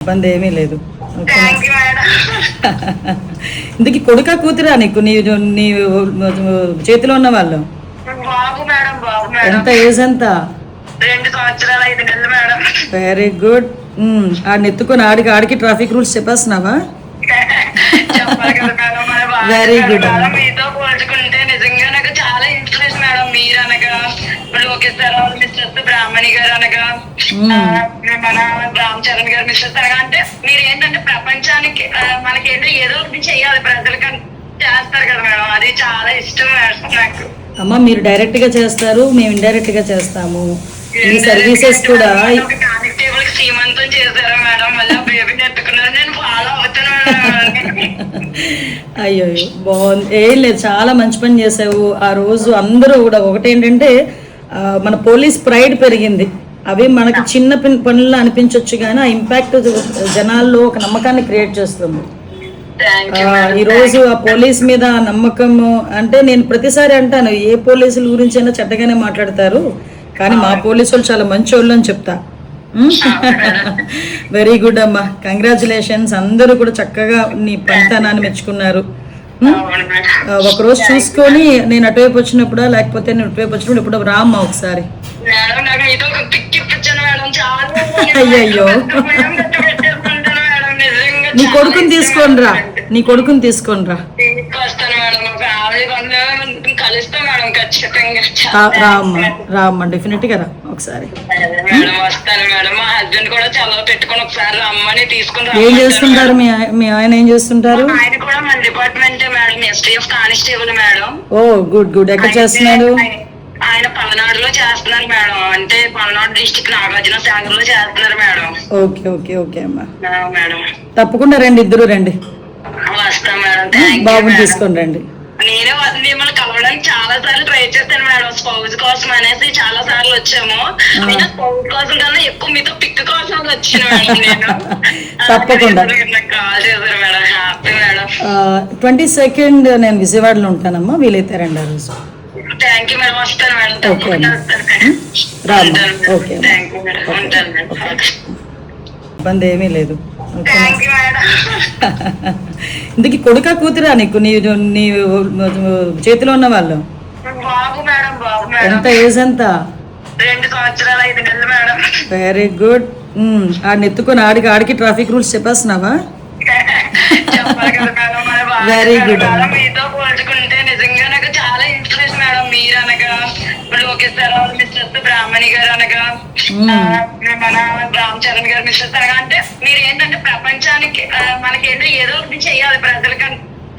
ఇబ్బంది ఏమీ లేదు. ఇందుకు కొడుక కూతురా నీకు? నీ నీ చేతిలో ఉన్న వాళ్ళు? ఎంత ఏజ్ ఎంత వెరీ గుడ్ ఆడిని ఎత్తుకొని ఆడికి ఆడికి ట్రాఫిక్ రూల్స్ చెప్పేస్తున్నావా? good. మేడం, మీతో పోల్చుకుంటే నిజంగా నాకు చాలా ఇన్స్పిరేషన్ మేడం. మీరు అనగా సార్ మిస్టర్స్ బ్రాహ్మణి గారు అనగా మన రామ్ చరణ్ గారు మిస్టర్స్ అనగా అంటే మీరు ఏంటంటే ప్రపంచానికి మనకేంటో ఏదో ఒకటి చెయ్యాలి ప్రజలకి చేస్తారు కదా మేడం. అది చాలా ఇష్టం నాకు. అమ్మ మీరు డైరెక్ట్గా చేస్తారు మేము ఇండైరెక్ట్గా చేస్తాము. ఈ సర్వీసెస్ కూడా అయ్యో బాగుంది. ఏం లేదు చాలా మంచి పని చేసావు. ఆ రోజు అందరూ కూడా ఒకటేంటంటే మన పోలీస్ ప్రైడ్ పెరిగింది. అవి మనకి చిన్న పిన్ పనుల్లో అనిపించవచ్చు కానీ ఆ ఇంపాక్ట్ జనాల్లో ఒక నమ్మకాన్ని క్రియేట్ చేస్తుంది. థ్యాంక్ ఆ, యూ ఈ రోజు ఆ పోలీస్ మీద నమ్మకము అంటే నేను ప్రతిసారి అంటాను ఏ పోలీసుల గురించి అయినా చెడ్డగానే మాట్లాడతారు కానీ మా పోలీసు వాళ్ళు చాలా మంచి వాళ్ళు అని చెప్తా. వెరీ గుడ్ అమ్మా. కంగ్రాచులేషన్స్ అందరూ కూడా చక్కగా నీ పనితనాన్ని మెచ్చుకున్నారు. ఒకరోజు చూసుకొని నేను అటువైపు వచ్చినప్పుడా లేకపోతే నేను ఇటువైపు వచ్చినప్పుడు ఇప్పుడు రామ్మా ఒకసారి. అయ్యయ్యో. నీ కొడుకుని తీసుకొని రా. నీ కొడుకుని తీసుకొని రా రామ్మా రామ్మా డెఫినెట్గా రా ఒకసారి. ఏం చేస్తుంటారు? మీ ఆయ- మీ ఆయన ఏం చేస్తుంటారు? ఆయన కూడా మన department madam STF constable madam. Oh good good. ఎక్కడ చేస్తున్నాడు? ఆయన- పల్నాడులో చేస్తున్నారు మేడం. అంటే పల్నాడు డిస్టిక్ నాగార్జున సాగర్లో చేస్తున్నారు మేడం. ఓకే ఓకే ఓకే అమ్మా. మేడం. తప్పకుండా రండి ఇద్దరు రండి. వస్తాం మేడం. బాబుని. తీసుకొని రండి. నేనే మిమ్మల్ని కలవడానికి చాలా సార్లు ట్రై చేశాను మేడం. స్పౌజ్ కోసం అనేసి చాలా సార్లు వచ్చాము. స్పౌజ్ కోసం కన్నా ఎక్కువ మీతో పిక్ కోసం వచ్చిన నేను. తప్పకుండా. కాల్ చేశారు madam. Happy madam. Twenty second నేను విజయవాడలో ఉంటానమ్మా. వీలైతే రండి ఆ రోజు. థ్యాంక్ యూ మేడం వస్తాను మేడం ఓకే మేడం ఇబ్బంది ఏమీ లేదు. ఇందుకు కొడుక కూతురా నీకు? నీ నీ చేతిలో ఉన్న వాళ్ళు? ఎంత ఏజ్ ఎంత? వెరీ గుడ్ ఆడిని ఎత్తుకొని ఆడికి ఆడికి ట్రాఫిక్ రూల్స్ చెప్పేస్తున్నావా? చెప్పాలి కదా మేడం. మీరు అనగా లోకేష్ సార్ మిస్టర్స్ బ్రాహ్మణి గారు అనగా మన రామ్ చరణ్ గారు మిస్టర్స్ అనగా అంటే మీరు ఏంటంటే ప్రపంచానికి మనకేంటో ఏదో ఒకటి చెయ్యాలి ప్రజలకి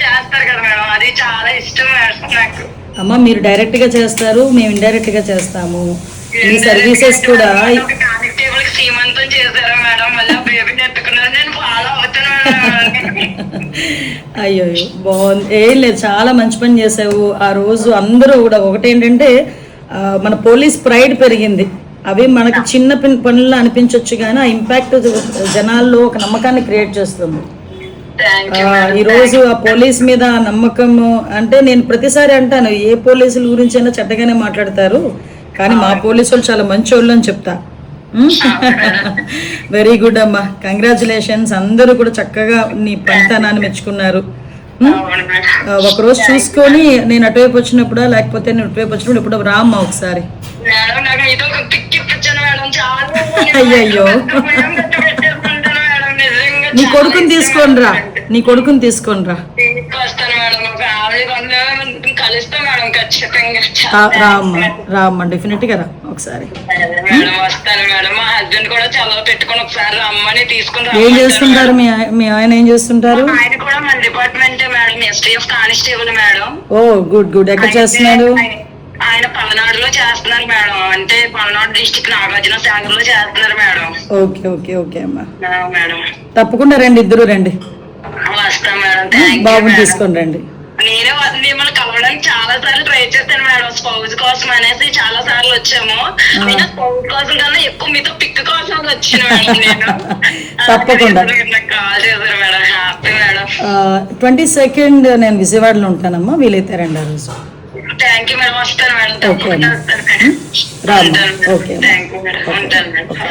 చేస్తారు కదా మేడం. అది చాలా ఇష్టం మేడం నాకు. అమ్మ మీరు డైరెక్ట్గా చేస్తారు మేము ఇండైరెక్ట్గా చేస్తాము. ఈ సర్వీసెస్ కూడా అయ్యో బాగుంది. ఏం లేదు చాలా మంచి పని చేసావు. ఆ రోజు అందరూ కూడా ఒకటేంటంటే మన పోలీస్ ప్రైడ్ పెరిగింది. అవి మనకి చిన్న పిన్ పనుల్లో అనిపించవచ్చు కానీ ఆ ఇంపాక్ట్ జనాల్లో ఒక నమ్మకాన్ని క్రియేట్ చేస్తుంది. థ్యాంక్ ఆ, యూ ఈ రోజు ఆ పోలీస్ మీద నమ్మకము అంటే నేను ప్రతిసారి అంటాను ఏ పోలీసుల గురించి అయినా చెడ్డగానే మాట్లాడతారు. కానీ మా పోలీసు వాళ్ళు చాలా మంచి వాళ్ళు అని చెప్తా. వెరీ గుడ్ అమ్మా. కంగ్రాచులేషన్స్ అందరూ కూడా చక్కగా నీ పనితనాన్ని మెచ్చుకున్నారు. ఆ, ఒకరోజు చూసుకొని నేను అటువైపు వచ్చినప్పుడా లేకపోతే నేను ఇటువైపు వచ్చినప్పుడు ఇప్పుడు రామ్మా ఒకసారి. అయ్యయ్యో. నీ కొడుకుని తీసుకొని రా. నీ కొడుకుని తీసుకొని రా తీసుకొస్తాను మేడం ఒక ఆవిడ కొంత కలుస్తాం మేడం ఖచ్చితంగా రామ్మా రామ్మా డెఫినెట్గా రా ఒకసారి మేడం వస్తాను మేడం. మా హస్బెండ్ కూడా చలవ పెట్టుకొని ఒకసారి రమ్మని తీసుకుని ఏం చేస్తుంటారు? మీ ఆయ- మీ ఆయన ఏం చేస్తుంటారు. ఆయన కూడా మన department madam STF constable madam. Oh good good. ఎక్కడ చేస్తున్నాడు? ఆయన- ఆయన పల్నాడులో చేస్తున్నారు మేడం. అంటే పల్నాడు డిస్టిక్ నాగార్జున సాగర్లో చేస్తున్నారు మేడం. ఓకే ఓకే ఓకే అమ్మా. ఆ, మేడం. తప్పకుండా రండి ఇద్దరు రండి. వస్తాం మేడం. థ్యాంక్ యూ బాబుని మేడం. తీసుకొని రండి. నేనే వా- మిమ్మల్ని కలవడానికి చాలా సార్లు ట్రై చేశాను మేడం. స్పౌజ్ కోసం అనేసి చాలా సార్లు వచ్చాము. నేను స్పౌజ్ కోసం కన్నా ఎక్కువ మీతో పిక్ కోసం వచ్చిన మేడం నేను. తప్పకుండా. కాల్ చేశారు madam? Happy madam. Twenty second నేను విజయవాడలో ఉంటానమ్మా. వీలైతే రండి ఆ రోజు. Thank you madam. వస్తాను మేడం. ఓకే. ఓకే అమ్మా. Thank you madam. ఉంటాను మేడం.